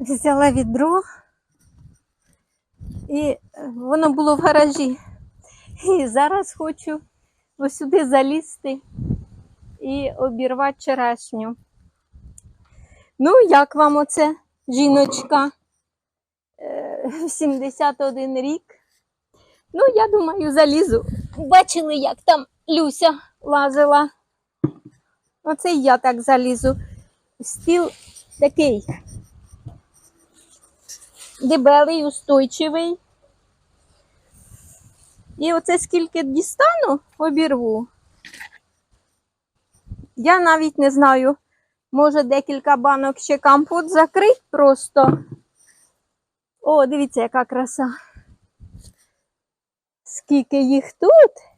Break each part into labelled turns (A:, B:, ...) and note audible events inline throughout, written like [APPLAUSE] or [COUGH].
A: взяла відро, і е, воно було в гаражі. І зараз хочу ось сюди залізти і обірвати черешню. Ну, як вам оце, жіночка? Е, 71 рік. Ну, я думаю, залізу. Бачили, як там Люся лазила. Оце і я так залізу. Стіл такий дебелий, устойчивий. І оце скільки дістану, обірву. Я навіть не знаю, може декілька банок ще компот закрить просто. О, дивіться, яка краса. Скільки їх тут.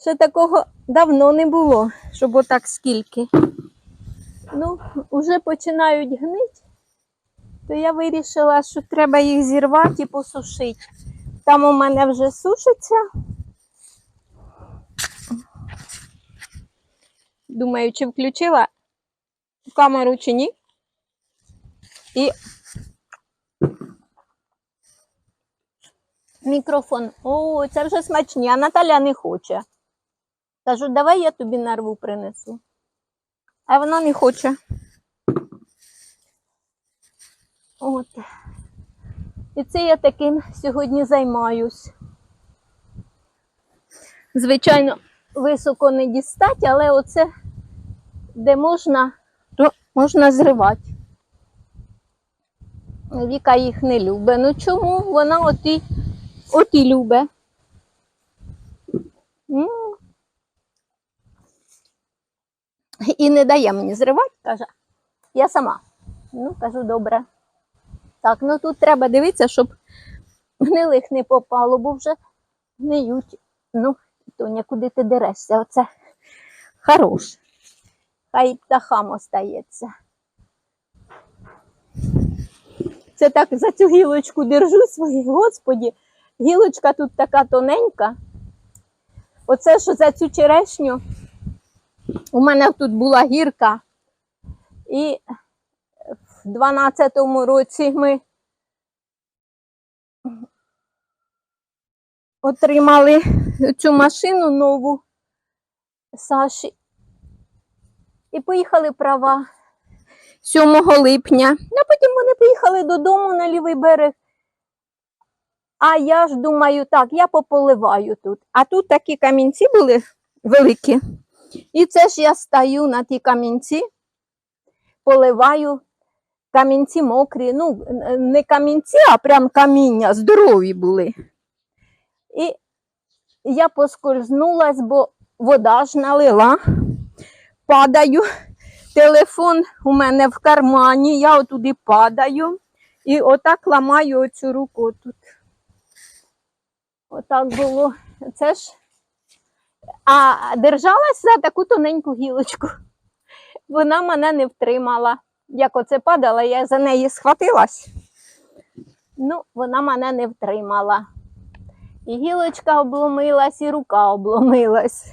A: Ще такого давно не було, щоб отак скільки. Ну, вже починають гнити, то я вирішила, що треба їх зірвати і посушити. Там у мене вже сушиться. Думаю, чи включила камеру чи ні. І мікрофон. О, це вже смачні, а Наталя не хоче. Кажу, давай я тобі нарву принесу. А вона не хоче. От. І це я таким сьогодні займаюсь. Звичайно, високо не дістать, але оце, де можна, то можна зривати. Віка їх не любить. Ну чому вона оті, оті любить? І не дає мені зривати, каже, я сама. Ну, кажу, добре. Так, ну тут треба дивитися, щоб гнилих не попало, бо вже гниють. Ну, Тоня, куди ти дерешся? Оце хорош. Хай птахам остається. Це так за цю гілочку держу свої, господі. Гілочка тут така тоненька. Оце що за цю черешню. У мене тут була гірка. І в 12-му році ми отримали цю машину нову Саші. І поїхали права 7 липня. А потім вони поїхали додому на лівий берег. А я ж думаю, так, я пополиваю тут. А тут такі камінці були великі. І це ж я стаю на ті камінці, поливаю камінці мокрі. Ну, не камінці, а прям каміння, здорові були. І я поскользнулась, бо вода ж налила, падаю. Телефон у мене в кармані, я отуди падаю і отак ламаю оцю руку тут. Отак було. Це ж. А держалась за таку тоненьку гілочку. Вона мене не втримала. Як оце падала, я за неї схватилась. Ну, вона мене не втримала. І гілочка обломилась, і рука обломилась.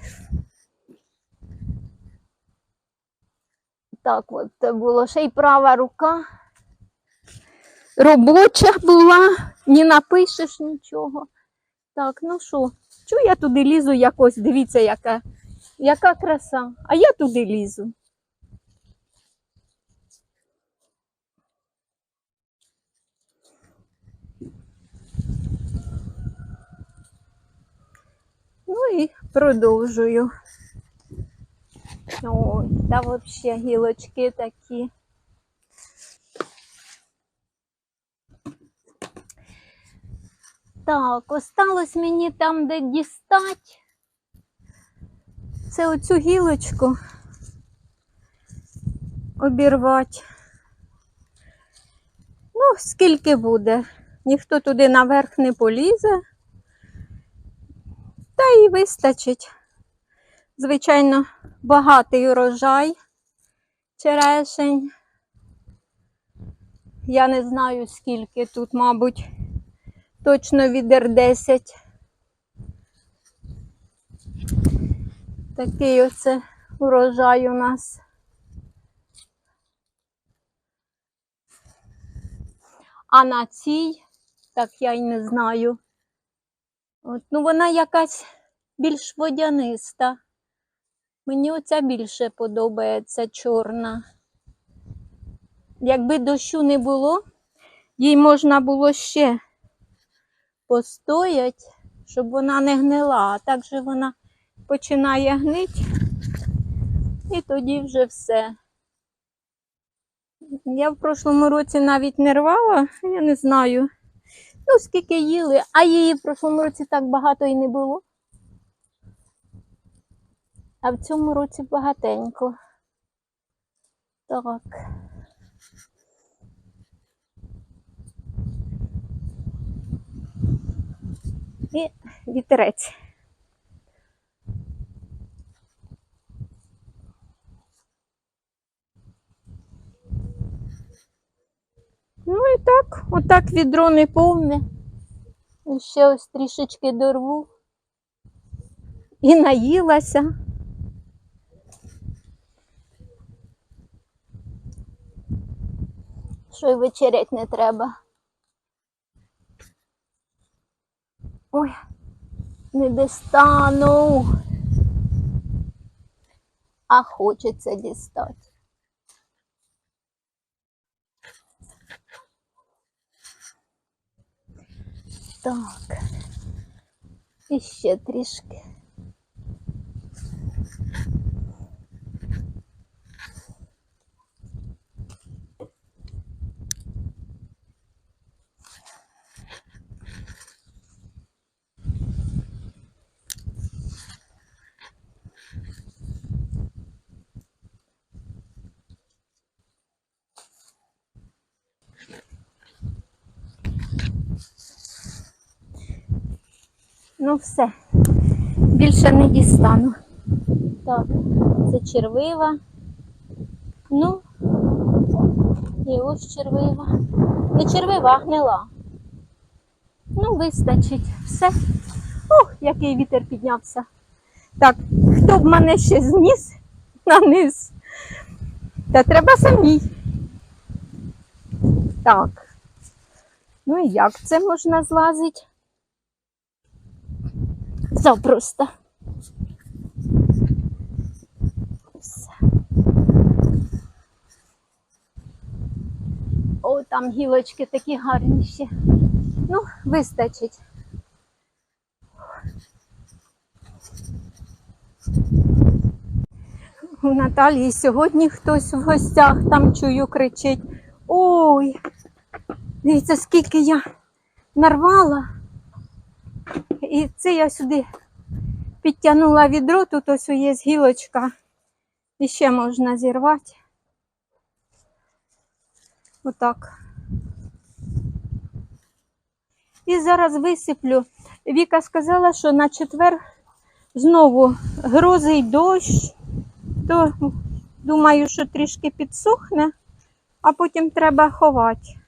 A: Так от було ще й права рука. Робоча була, не напишеш нічого. Так, ну що, чого я туди лізу якось, дивіться, яка, яка краса. А я туди лізу. Ну і продовжую. Ой, та взагалі гілочки такі. Так, осталось мені там, де дістать. Це оцю гілочку обірвати. Ну, скільки буде? Ніхто туди наверх не полізе. Та і вистачить. Звичайно, багатий урожай черешень. Я не знаю, скільки тут, мабуть, точно відер 10. Такий оце урожай у нас. А на цій, так я й не знаю. От, ну, вона якась більш водяниста. Мені оця більше подобається чорна. Якби дощу не було, їй можна було ще постоять, щоб вона не гнила, а так же вона починає гнити, і тоді вже все. Я в прошлому році навіть не рвала, я не знаю. Ну, скільки їли, а її в прошлому році так багато і не було. А в цьому році багатенько. Так. І вітерець. Ну і так, отак відро не повне. І Ще ось трішечки дорву. І наїлася. Що й вечерять не треба. Ой, не дістану. А хочеться дістати. Так. І ще трішки. Ну все, більше не дістану. Так, це червива. Ну, і ось червива. Не червива, а гнила. Ну, вистачить. Все. Ох, який вітер піднявся. Так, хто б мене ще зніс на низ? Та треба самій. Так. Ну і як це можна злазити? Запросто. Все. О, там гілочки такі гарні ще. Ну, вистачить. У Наталії сьогодні хтось в гостях там чую кричить. Ой, дивіться, скільки я нарвала. І це я сюди підтягнула відро, тут ось є гілочка. І ще можна зірвати. Отак. І зараз висиплю. Віка сказала, що на четвер знову грозий дощ, то думаю, що трішки підсохне, а потім треба ховати.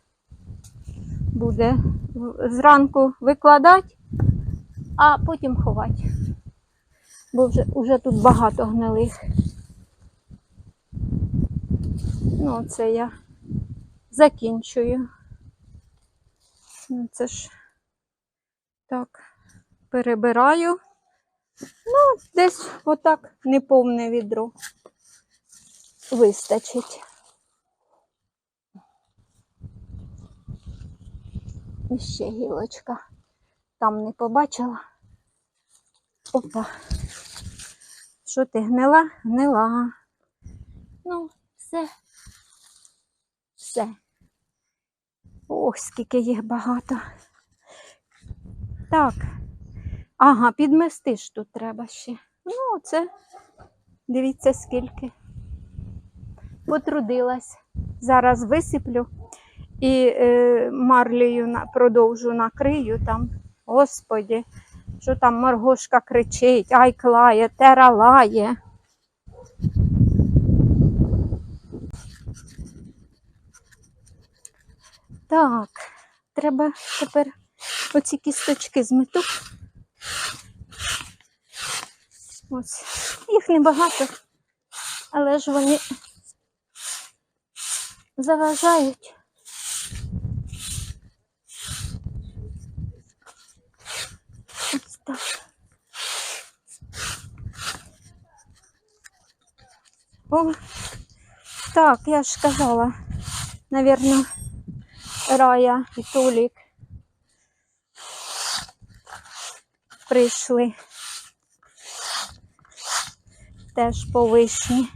A: Буде зранку викладати, а потім ховати. Бо вже, вже тут багато гнилих. Ну, це я закінчую. Ну, Це ж так, перебираю. Ну, десь отак неповне відро. Вистачить. І ще гілочка. Там не побачила. Опа. Що ти гнила? Гнила. Ну, все. Все. Ох, скільки їх багато. Так. Ага, підмести ж тут треба ще. Ну, це, дивіться, скільки. Потрудилась. Зараз висиплю і е, марлею продовжу накрию там. Господі, що там моргошка кричить, ай клає, тера лає. Так, треба тепер оці кісточки змету. Ось. Їх небагато, але ж вони заважають. О, так, я ж казала, наверное, Рая і Толік прийшли теж по вишні.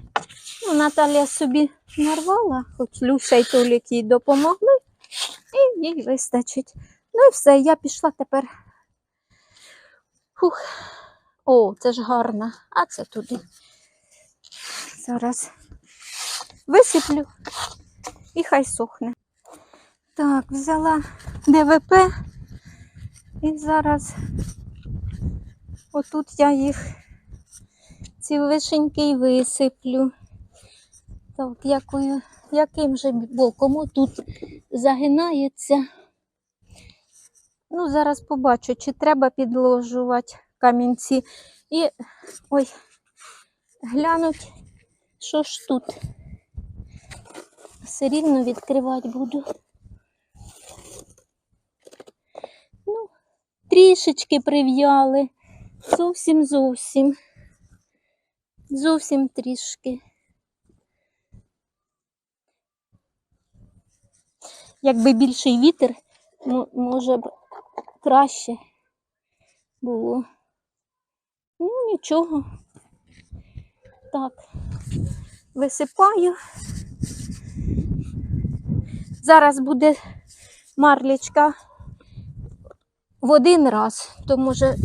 A: Ну, Наталя собі нарвала, хоч Люся і Толік їй допомогли, і їй вистачить. Ну і все, я пішла тепер. Фух. О, це ж гарно. А це туди. Зараз висиплю і хай сохне. Так, взяла ДВП і зараз отут я їх ці вишеньки висиплю. Так, якою, яким же боком отут загинається. Ну, зараз побачу, чи треба підложувати камінці. І ой, глянуть, що ж тут. Все рівно відкривати буду. Ну, трішечки прив'яли. Зовсім зовсім. Зовсім трішки. Якби більший вітер, мо- може б краще було. Ну, нічого. Так, висипаю. Зараз буде марлічка в один раз, то може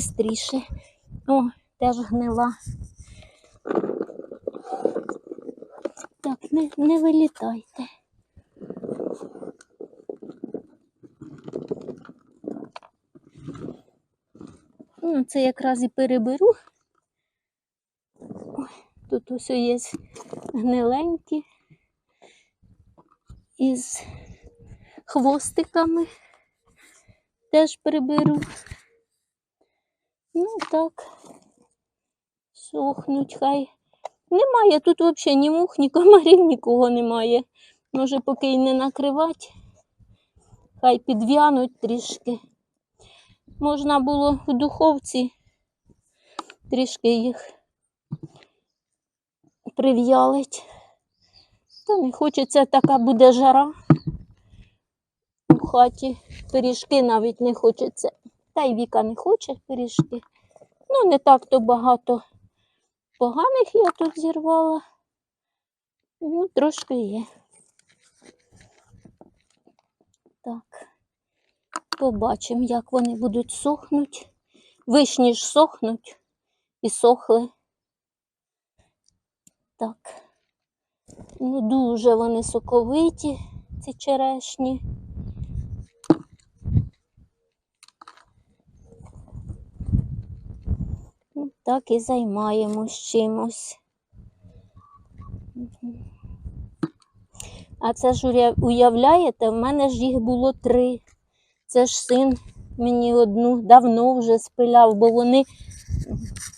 A: швидше. О, теж гнила. Так, не, не вилітайте. Ну, це якраз і переберу. Тут ось є гниленькі із хвостиками. Теж приберу. Ну так, сохнуть хай. Немає тут взагалі ні мух, ні комарів, нікого немає. Може, поки й не накривати, хай підв'януть трішки. Можна було в духовці трішки їх прив'ялить. Та не хочеться, така буде жара. У хаті пиріжки навіть не хочеться. Та й Віка не хоче пиріжки. Ну, не так то багато поганих я тут зірвала. Ну, трошки є. Так. Побачимо, як вони будуть сохнути. Вишні ж сохнуть і сохли. Так. Ну, дуже вони соковиті, ці черешні. Ну, Так і займаємось чимось. А це ж уявляєте, в мене ж їх було три. Це ж син мені одну давно вже спиляв, бо вони,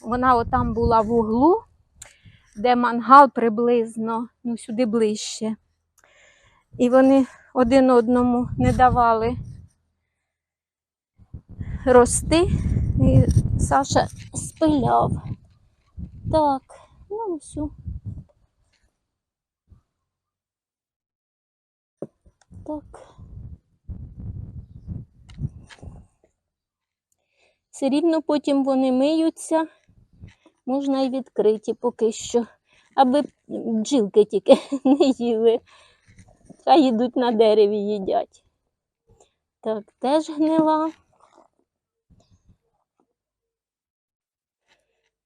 A: вона отам була в углу, де мангал приблизно, ну сюди ближче. І вони один одному не давали рости. І Саша спиляв. Так, ну все. Так. Все рівно потім вони миються, можна і відкриті поки що, аби бджілки тільки [LAUGHS] не їли. Хай йдуть на дереві їдять. Так, теж гнила.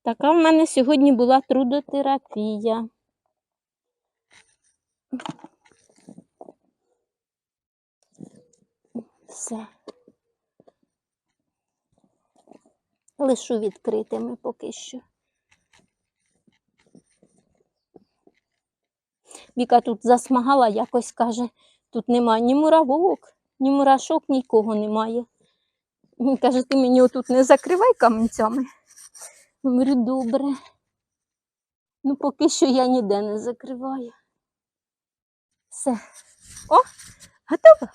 A: Така в мене сьогодні була трудотерапія. Все. Лишу відкритими поки що. Віка тут засмагала, якось каже, тут немає ні муравок, ні мурашок, нікого немає. Він каже, ти мені отут не закривай камінцями. Говорю, добре. Ну, поки що я ніде не закриваю. Все. О, готово.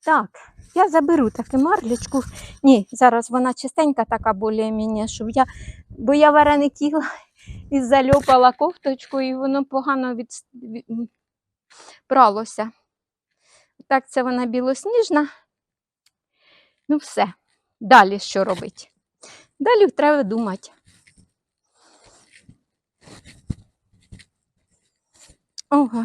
A: Так, Я заберу таку марлечку. Ні, зараз вона чистенька така більш-менш, я, бо я вареник [LAUGHS] і зальопала кофточку, і воно погано від, пралося. Так, це вона білосніжна. Ну, все. Далі що робити? Далі треба думати. Ого.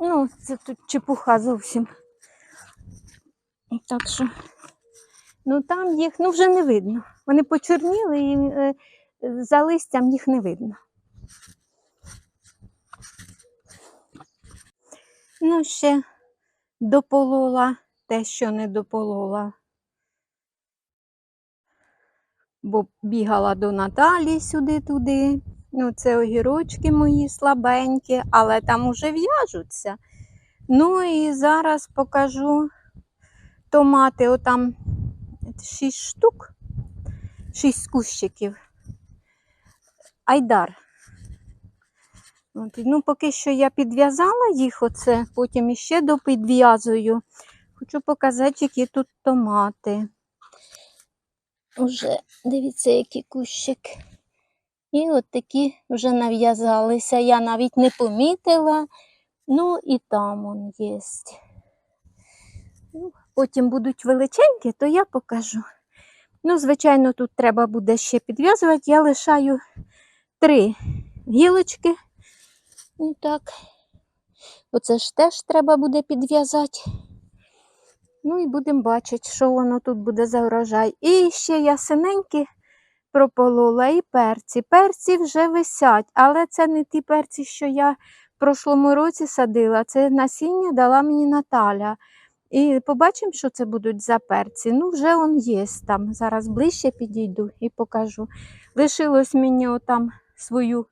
A: Ну, це тут чепуха зовсім. Так що, ну там їх ну, вже не видно. Вони почорніли і е, за листям їх не видно. Ну, ще дополола те, що не дополола. Бо бігала до Наталі сюди-туди. Ну, це огірочки мої слабенькі, але там уже в'яжуться. Ну і зараз покажу томати, отам 6 штук, 6 кущиків. Айдар. От, ну, поки що я підв'язала їх, оце, потім іще допідв'язую. Хочу показати, які тут томати. Уже дивіться, який кущик. І от такі вже нав'язалися. Я навіть не помітила. Ну і там он є. Ну, потім будуть величенькі, то я покажу. Ну, звичайно, тут треба буде ще підв'язувати. Я лишаю три гілочки. Ну так. Оце ж теж треба буде підв'язати. Ну і будемо бачити, що воно тут буде за врожай. І ще я прополола і перці. Перці вже висять, але це не ті перці, що я в прошлому році садила. Це насіння дала мені Наталя. І побачимо, що це будуть за перці. Ну, вже он є там. Зараз ближче підійду і покажу. Лишилось мені отам свою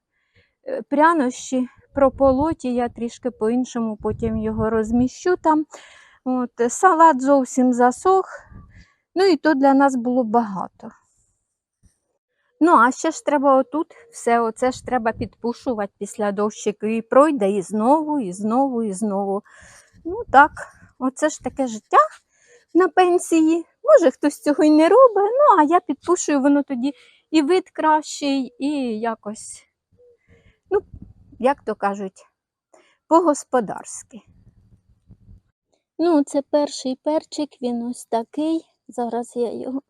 A: е, прянощі прополоті, я трішки по-іншому потім його розміщу там. От, салат зовсім засох. Ну і то для нас було багато. Ну, а ще ж треба отут все оце ж треба підпушувати після дощику. І пройде і знову, і знову, і знову. Ну так, оце ж таке життя на пенсії. Може, хтось цього й не робить, ну а я підпушую, воно тоді і вид кращий, і якось, ну, як то кажуть, по-господарськи. Ну, це перший перчик, він ось такий. Зараз я його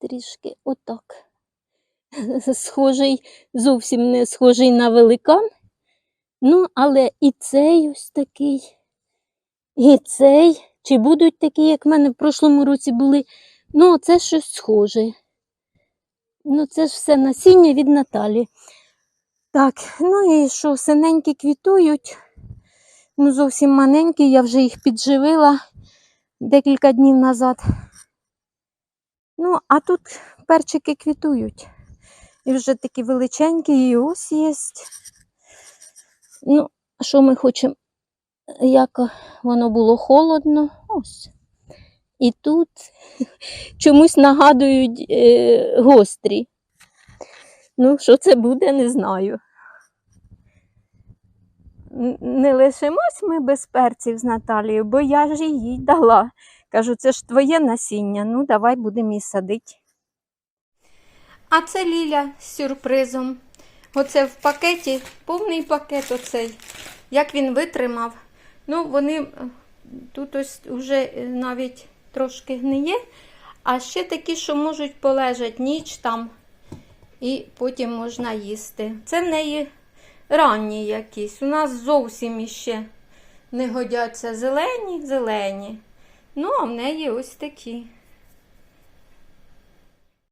A: трішки отак. [LAUGHS] Схожий, зовсім не схожий на великан. Ну, але і цей ось такий, і цей. Чи будуть такі, як в мене в прошлому році були. Ну, це щось схоже. Ну, це ж все насіння від Наталі. Так, ну і що, синенькі квітують. Ну, зовсім маленькі, я вже їх підживила декілька днів назад. Ну, а тут перчики квітують. І вже такі величенькі, і ось є. Ну, що ми хочемо? Як воно було холодно, ось. І тут чомусь нагадують е, гострі. Ну, що це буде, не знаю. Не лишимось ми без перців з Наталією, бо я ж їй дала. Кажу, це ж твоє насіння, ну давай будемо її садити. А це Ліля з сюрпризом. Оце в пакеті, повний пакет оцей. Як він витримав. Ну, вони е, тут ось вже е, навіть трошки гниє, а ще такі, що можуть полежати ніч там, і потім можна їсти. Це в неї ранні якісь. У нас зовсім іще не годяться зелені, зелені. Ну, а в неї ось такі.